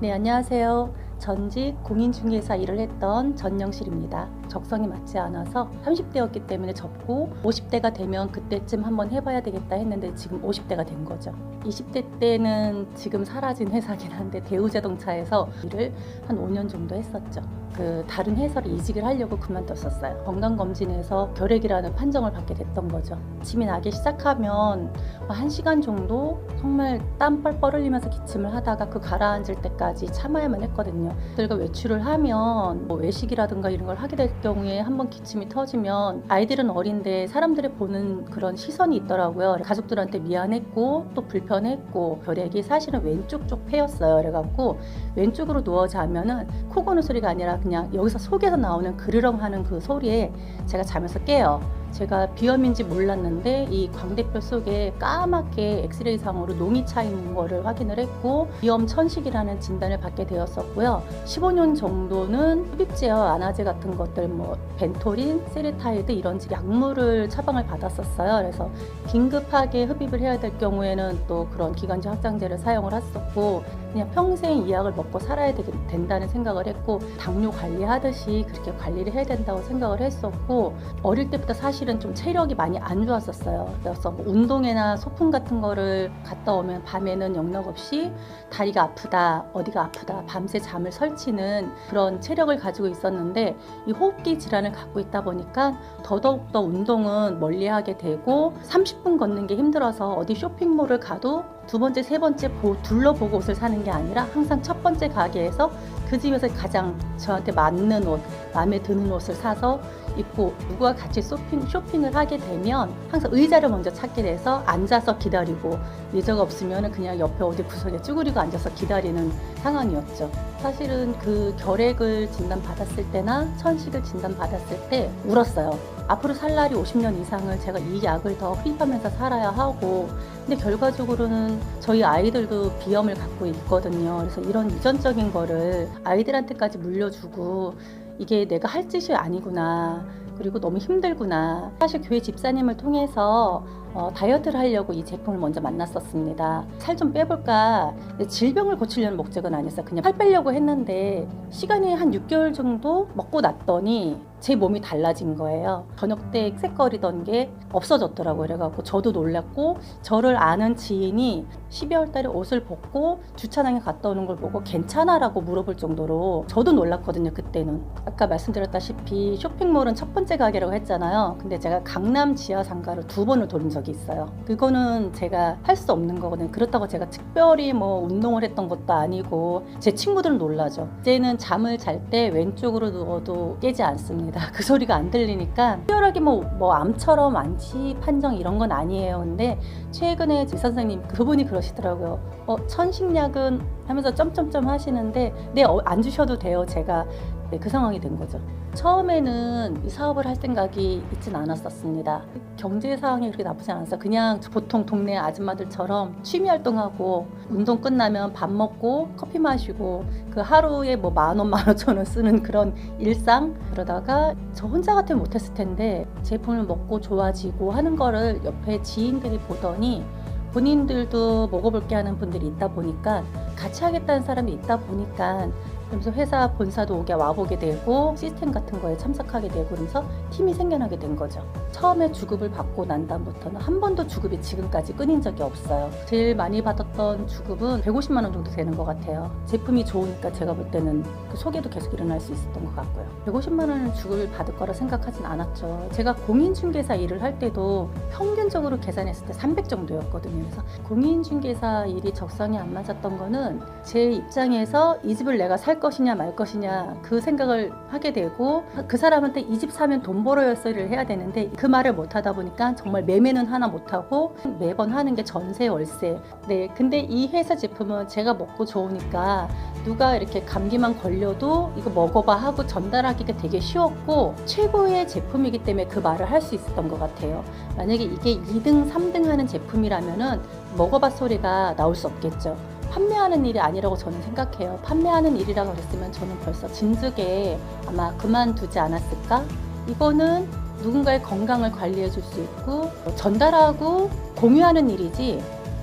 네, 안녕하세요. 전직 공인중개사 일을 했던 전영실입니다. 적성이 맞지 않아서 30대였기 때문에 접고 50대가 되면 그때쯤 한번 해봐야 되겠다 했는데 지금 50대가 된 거죠. 20대 때는 지금 사라진 회사긴 한데 대우자동차에서 일을 한 5년 정도 했었죠. 그 다른 회사로 이직을 하려고 그만뒀었어요. 건강검진에서 결핵이라는 판정을 받게 됐던 거죠. 침이 나기 시작하면 한 시간 정도 정말 땀 뻘뻘 흘리면서 기침을 하다가 그 가라앉을 때까지 참아야만 했거든요. 저희가 외출을 하면 뭐 외식이라든가 이런 걸 하게 될 경우에 한번 기침이 터지면 아이들은 어린데 사람들이 보는 그런 시선이 있더라고요. 가족들한테 미안했고 또 불편했고 결핵이 사실은 왼쪽 쪽 폐였어요. 그래갖고 왼쪽으로 누워 자면은 코 고는 소리가 아니라 그냥 여기서 속에서 나오는 그르렁 하는 그 소리에 제가 자면서 깨요. 제가 비염인지 몰랐는데 이 광대뼈 속에 까맣게 엑스레이 상으로 농이 차 있는 거를 확인을 했고 비염 천식이라는 진단을 받게 되었었고요. 15년 정도는 흡입제어, 안화제 같은 것들 뭐 벤토린, 세리타이드 이런 약물을 처방을 받았었어요. 그래서 긴급하게 흡입을 해야 될 경우에는 또 그런 기관지 확장제를 사용을 했었고 그냥 평생 이 약을 먹고 살아야 되, 된다는 생각을 했고 당뇨 관리하듯이 그렇게 관리를 해야 된다고 생각을 했었고 어릴 때부터 사실 은 좀 체력이 많이 안 좋았었어요. 그래서 뭐 운동회나 소풍 같은 거를 갔다 오면 밤에는 영락 없이 다리가 아프다, 어디가 아프다, 밤새 잠을 설치는 그런 체력을 가지고 있었는데 이 호흡기 질환을 갖고 있다 보니까 더더욱 더 운동은 멀리하게 되고 30분 걷는 게 힘들어서 어디 쇼핑몰을 가도 두 번째, 세 번째 보, 둘러보고 옷을 사는 게 아니라 항상 첫 번째 가게에서 그 집에서 가장 저한테 맞는 옷, 마음에 드는 옷을 사서 입고 누구와 같이 쇼핑, 쇼핑을 하게 되면 항상 의자를 먼저 찾게 돼서 앉아서 기다리고 의자가 없으면 그냥 옆에 어디 구석에 쭈그리고 앉아서 기다리는 상황이었죠. 사실은 그 결핵을 진단받았을 때나 천식을 진단받았을 때 울었어요. 앞으로 살 날이 50년 이상을 제가 이 약을 더 흡입하면서 살아야 하고 근데 결과적으로는 저희 아이들도 비염을 갖고 있거든요. 그래서 이런 유전적인 거를 아이들한테까지 물려주고 이게 내가 할 짓이 아니구나. 그리고 너무 힘들구나. 사실 교회 집사님을 통해서 어, 다이어트를 하려고 이 제품을 먼저 만났었습니다. 살 좀 빼볼까. 질병을 고치려는 목적은 아니었어요. 그냥 살 빼려고 했는데 시간이 한 6개월 정도 먹고 났더니 제 몸이 달라진 거예요. 저녁 때 색거리던 게 없어졌더라고요. 그래갖고 저도 놀랐고 저를 아는 지인이 12월 달에 옷을 벗고 주차장에 갔다 오는 걸 보고 괜찮아라고 물어볼 정도로 저도 놀랐거든요. 그때는. 아까 말씀드렸다시피 쇼핑몰은 첫 번째 가게라고 했잖아요. 근데 제가 강남 지하 상가를 두 번을 돌린 적이 있어요. 그거는 제가 할 수 없는 거거든요. 그렇다고 제가 특별히 뭐 운동을 했던 것도 아니고 제 친구들은 놀라죠. 이제는 잠을 잘 때 왼쪽으로 누워도 깨지 않습니다. 그 소리가 안 들리니까 특별하게 뭐, 뭐 암처럼 완치 판정 이런 건 아니에요. 근데 최근에 제 선생님 그분이 그러시더라고요. 어, 천식약은 하면서 점점점 하시는데 네, 어, 안 주셔도 돼요. 제가 네, 그 상황이 된 거죠. 처음에는 이 사업을 할 생각이 있진 않았었습니다. 경제 상황이 그렇게 나쁘지 않았어요. 그냥 보통 동네 아줌마들처럼 취미 활동하고 운동 끝나면 밥 먹고 커피 마시고 그 하루에 뭐 만 원, 만 오천 원 쓰는 그런 일상 그러다가 저 혼자 같으면 못했을 텐데 제품을 먹고 좋아지고 하는 거를 옆에 지인들이 보더니 본인들도 먹어볼 게 하는 분들이 있다 보니까 같이 하겠다는 사람이 있다 보니까 그러면서 회사 본사도 오게 와보게 되고 시스템 같은 거에 참석하게 되고 그러면서 팀이 생겨나게 된 거죠. 처음에 주급을 받고 난 다음부터는 한 번도 주급이 지금까지 끊인 적이 없어요. 제일 많이 받았던 주급은 150만 원 정도 되는 것 같아요. 제품이 좋으니까 제가 볼 때는 그 소개도 계속 일어날 수 있었던 것 같고요. 150만 원을 주급을 받을 거라 생각하진 않았죠. 제가 공인중개사 일을 할 때도 평균적으로 계산했을 때 300 정도였거든요. 그래서 공인중개사 일이 적성이 안 맞았던 거는 제 입장에서 이 집을 내가 살 것이냐 말 것이냐 그 생각을 하게 되고 그 사람한테 이 집 사면 돈 벌어요 소리를 해야 되는데 그 말을 못 하다 보니까 정말 매매는 하나 못 하고 매번 하는 게 전세 월세. 네 근데 이 회사 제품은 제가 먹고 좋으니까 누가 이렇게 감기만 걸려도 이거 먹어봐 하고 전달하기가 되게 쉬웠고 최고의 제품이기 때문에 그 말을 할 수 있었던 것 같아요. 만약에 이게 2등 3등 하는 제품이라면은 먹어봐 소리가 나올 수 없겠죠 판매하는 일이 아니라고 저는 생각해요. 판매하는 일이라고 그랬으면 저는 벌써 진즉에 아마 그만두지 않았을까? 이거는 누군가의 건강을 관리해 줄 수 있고 전달하고 공유하는 일이지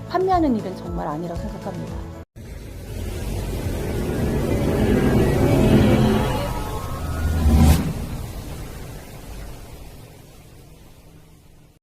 판매하는 일은 정말 아니라고 생각합니다.